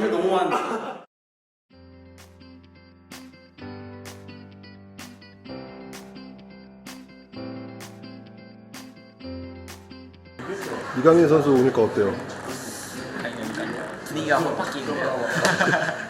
형들 너무 많아. 이강인 선수 오니까 어때요? 분위기가 확 바뀌는데요.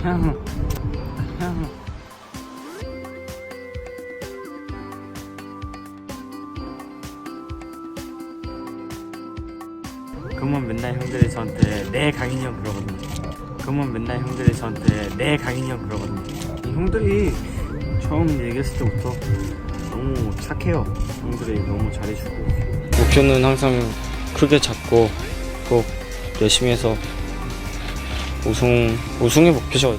그러면 맨날 형들이 저한테 내 강인이 형 그러거든요. 그러면 맨날 형들이 저한테 내 강인이 형 그러거든요. 이 형들이 처음 얘기했을 때부터 너무 착해요. 형들이 너무 잘해주고. 목표는 항상 크게 잡고 꼭 열심히 해서 우승 우승의 목표죠.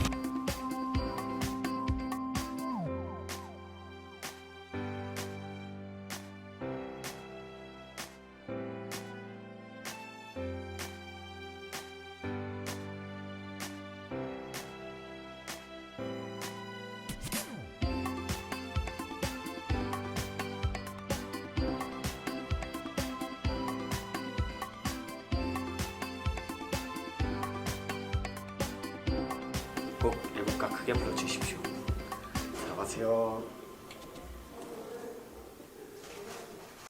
꼭 애국가 크게 불러주십시오. 안녕하세요.